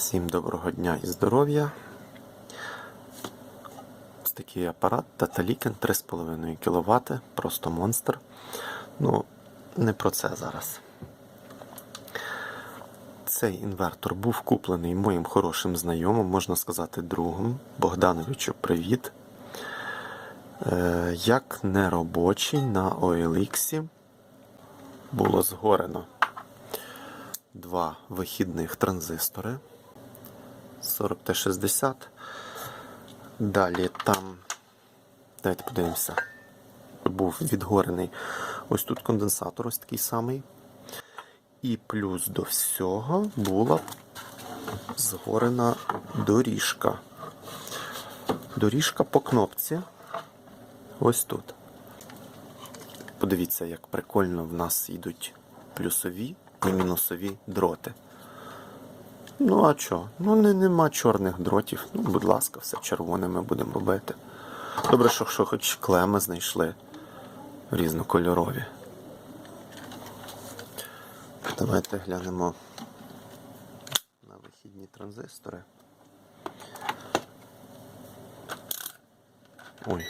Всім доброго дня і здоров'я. Ось такий апарат Tataliken 3,5 кВт, просто монстр. Ну, не про це зараз. Цей інвертор був куплений моїм хорошим знайомим, можна сказати, другом. Богдановичу, привіт. Е, як неробочий на OLX було згорено два вихідних транзистори 40T60. Далі там, давайте подивимося, був відгорений ось тут конденсатор, ось такий самий. І плюс до всього була згорена доріжка. Доріжка по кнопці. Ось тут. Подивіться, як прикольно в нас йдуть плюсові і мінусові дроти. Ну, а що? Ну, не, нема чорних дротів. Ну, будь ласка, все червоними будемо робити. Добре, що, що хоч клеми знайшли різнокольорові. Давайте глянемо на вихідні транзистори. Ой.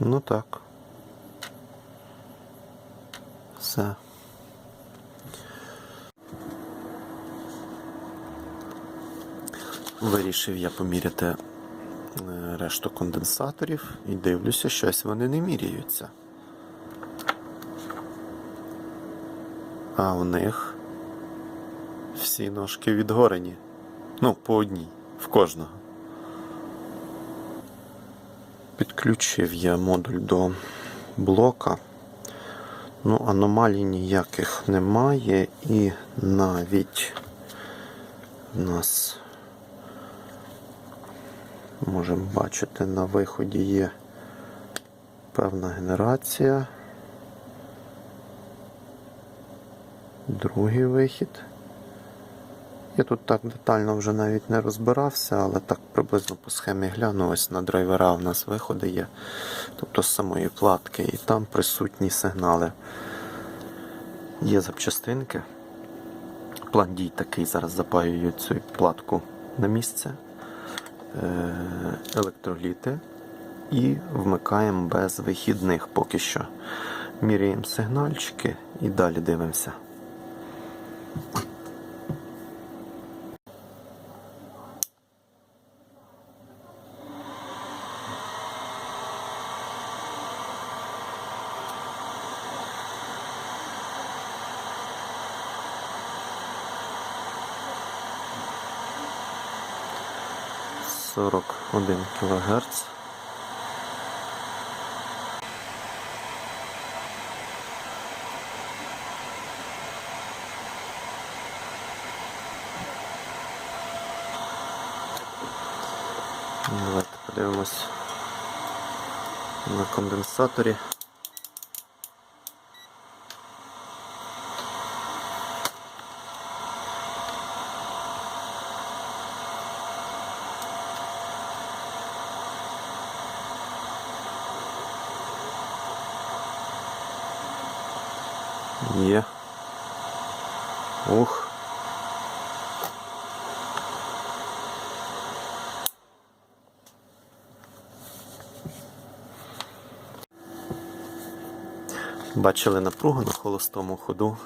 Ну так. Все. Вирішив я поміряти е, решту конденсаторів і дивлюся, щось вони не міряються. А у них всі ножки відгорені. Ну, по одній, в кожного. Підключив я модуль до блока. Ну, аномалій ніяких немає і навіть у нас можемо бачити на виході є певна генерація. Другий вихід. Я тут так детально вже навіть не розбирався, але так приблизно по схемі гляну. Ось на драйвера в нас виходи є, тобто з самої платки, і там присутні сигнали. Є запчастинки. План дій такий, зараз запаюю цю платку на місце, Е, електроліти і вмикаємо без вихідних поки що. Міряємо сигнальчики і далі дивимося. Давайте подивимось на конденсаторі. Є. Ух. Бачили напругу на холостому ходу.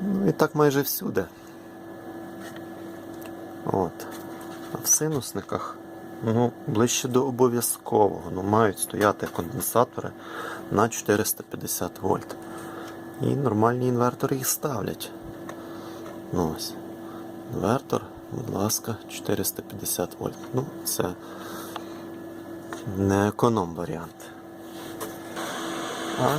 Ну і так майже всюди. От. А в синусниках ну, ближче до обов'язкового. Ну, мають стояти конденсатори на 450 вольт. І нормальні інвертори їх ставлять. Ну ось. Інвертор, будь ласка, 450 вольт. Ну, це не економ варіант. А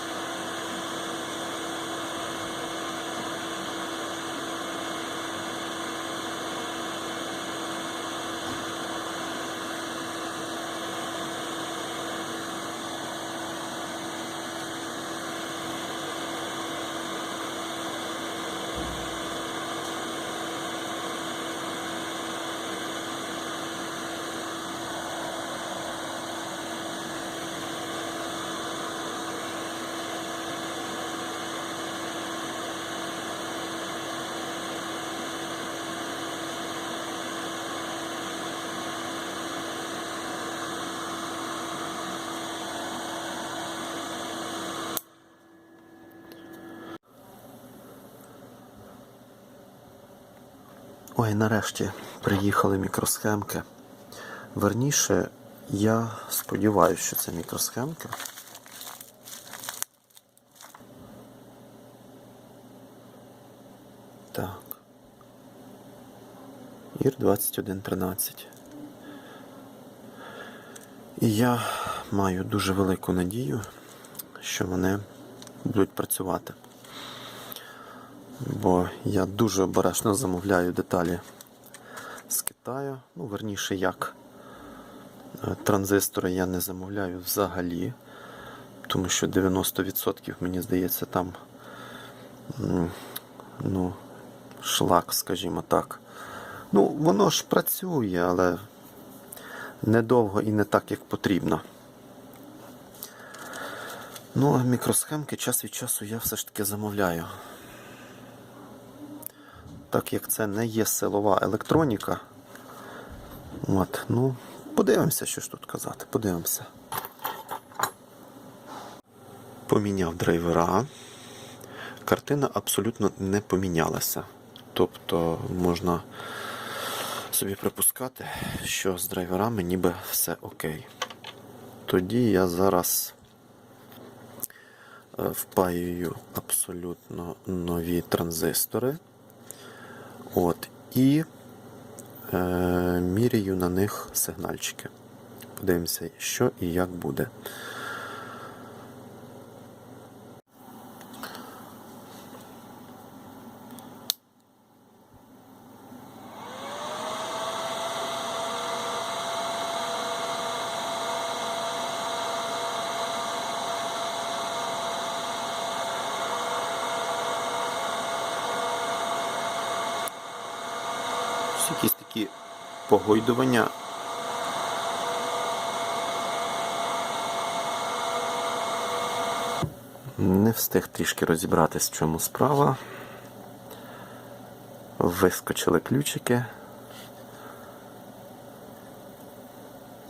Ой, нарешті приїхали мікросхемки. Верніше, я сподіваюся, що це мікросхемки. Так. Ір 2113. І я маю дуже велику надію, що вони будуть працювати. Бо я дуже обережно замовляю деталі з Китаю. Ну, верніше, як Е, транзистори я не замовляю взагалі, тому що 90% мені здається там ну, шлак, скажімо так. Ну, воно ж працює, але недовго і не так, як потрібно. Ну, а мікросхемки час від часу я все ж таки замовляю. Так як це не є силова електроніка. От, ну, подивимося, що ж тут казати. Подивимося. Поміняв драйвера. Картина абсолютно не помінялася. Тобто можна собі припускати, що з драйверами ніби все окей. Тоді я зараз е, впаюю абсолютно нові транзистори. От, і е, міряю на них сигнальчики. Подивимося, що і як буде. Ось Якісь такі погойдування. Не встиг трішки розібратись, в чому справа. Вискочили ключики.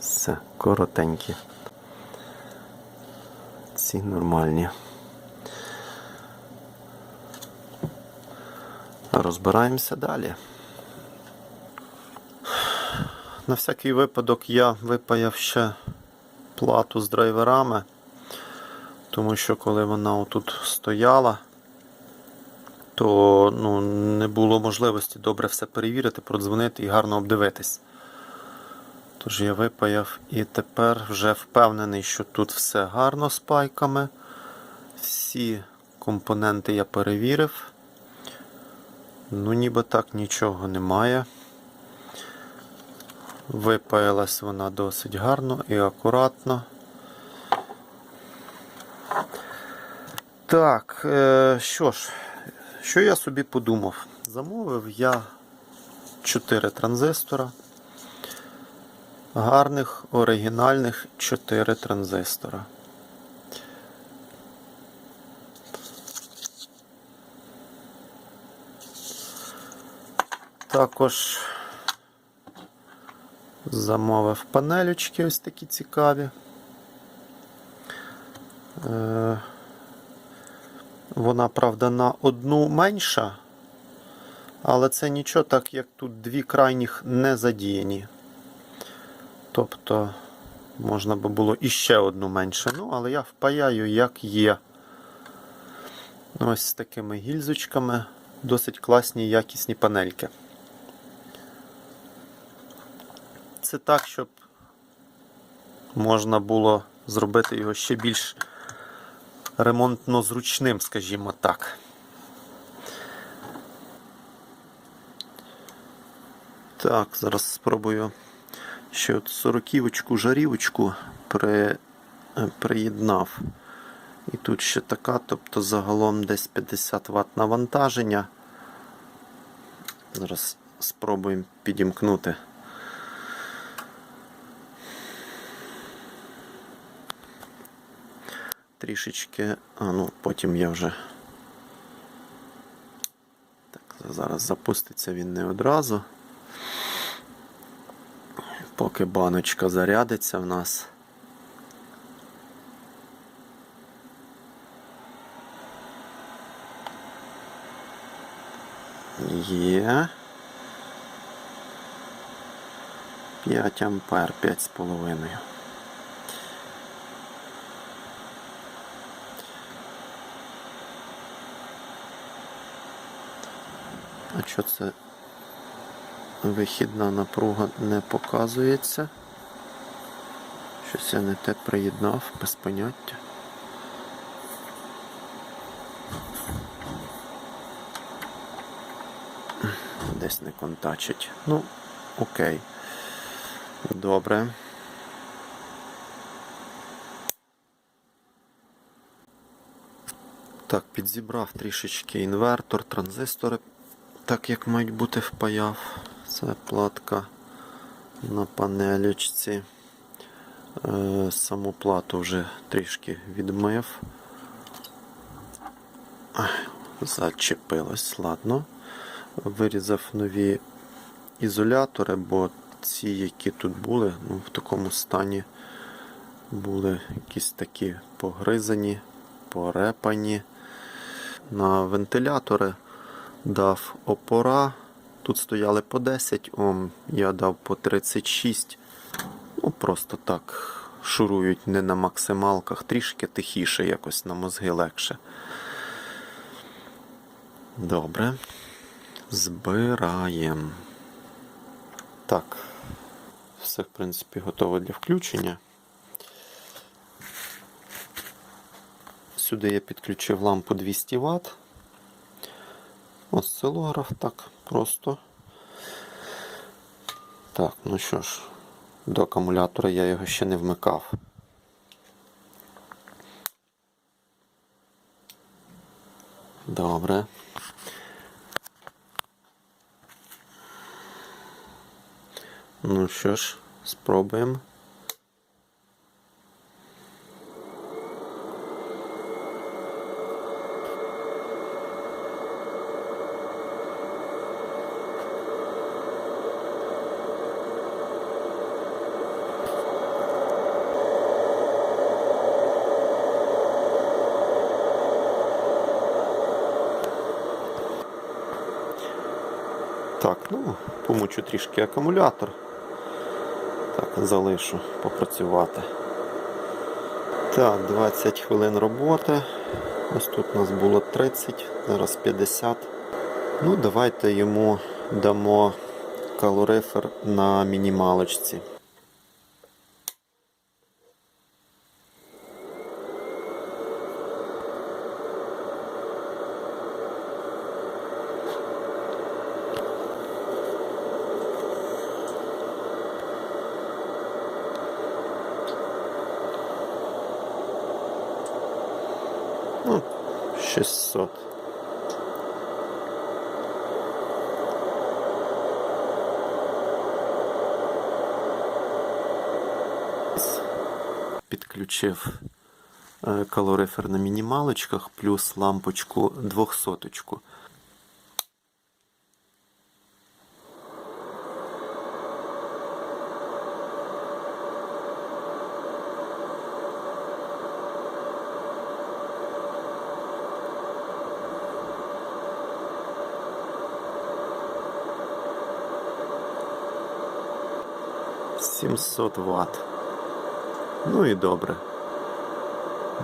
Все, коротенькі. Ці нормальні. Розбираємося далі. На всякий випадок я випаяв ще плату з драйверами, тому що коли вона отут стояла, то ну, не було можливості добре все перевірити, продзвонити і гарно обдивитись. Тож я випаяв і тепер вже впевнений, що тут все гарно з пайками. Всі компоненти я перевірив. Ну, ніби так нічого немає. Випаялась вона досить гарно і акуратно. Так, е, що ж, що я собі подумав? Замовив я 4 транзистора. Гарних, оригінальних 4 транзистора. Також замовив панелючки ось такі цікаві. Е, Вона, правда, на одну менша, але це нічого, так як тут дві крайніх не задіяні. Тобто можна би було іще одну менше. Ну, але я впаяю, як є. Ось з такими гільзочками. Досить класні якісні панельки. Це так, щоб можна було зробити його ще більш ремонтно зручним, скажімо так. Так, зараз спробую ще от сороківочку, жарівочку при, е, приєднав. І тут ще така, тобто загалом десь 50 Вт навантаження. Зараз спробуємо підімкнути. Трішечки, а ну потім я вже. Так, зараз запуститься він не одразу. Поки баночка зарядиться в нас. Є. 5 ампер, 5,5. А що це вихідна напруга не показується? Щось я не те приєднав, без поняття. Десь не контачить. Ну, окей. Добре. Так, підзібрав трішечки інвертор, транзистори, так як мають бути впаяв. Це платка на панелечці. Е, саму плату вже трішки відмив. Зачепилось, ладно. Вирізав нові ізолятори, бо ці, які тут були, ну, в такому стані були якісь такі погризані, порепані. На вентилятори дав опора. Тут стояли по 10 Ом, я дав по 36. Ну, просто так шурують не на максималках, трішки тихіше, якось на мозги легше. Добре. Збираємо. Так. Все, в принципі, готово для включення. Сюди я підключив лампу 200 Вт. Осцилограф так просто. Так, ну що ж, до акумулятора я його ще не вмикав. Добре. Ну що ж, спробуємо. Так, ну, помучу трішки акумулятор. Так, залишу попрацювати. Так, 20 хвилин роботи. Ось тут у нас було 30, зараз 50. Ну, давайте йому дамо калорифер на мінімалочці. 600. Підключив е, калорифер на мінімалочках плюс лампочку двохсоточку. 700 Вт. Ну і добре.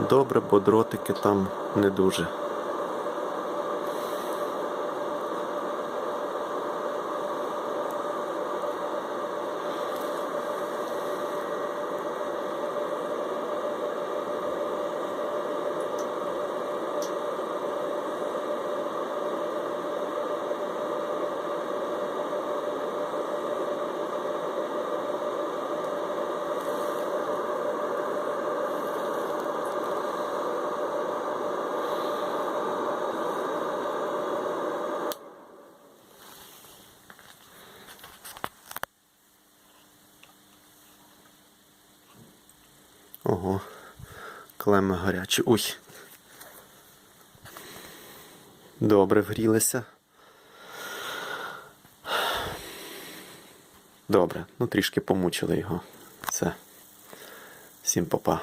Добре, бо дротики там не дуже. Ого, клеми гарячі. Ой. Добре, вгрілися. Добре, ну трішки помучили його. Все. Всім па-па.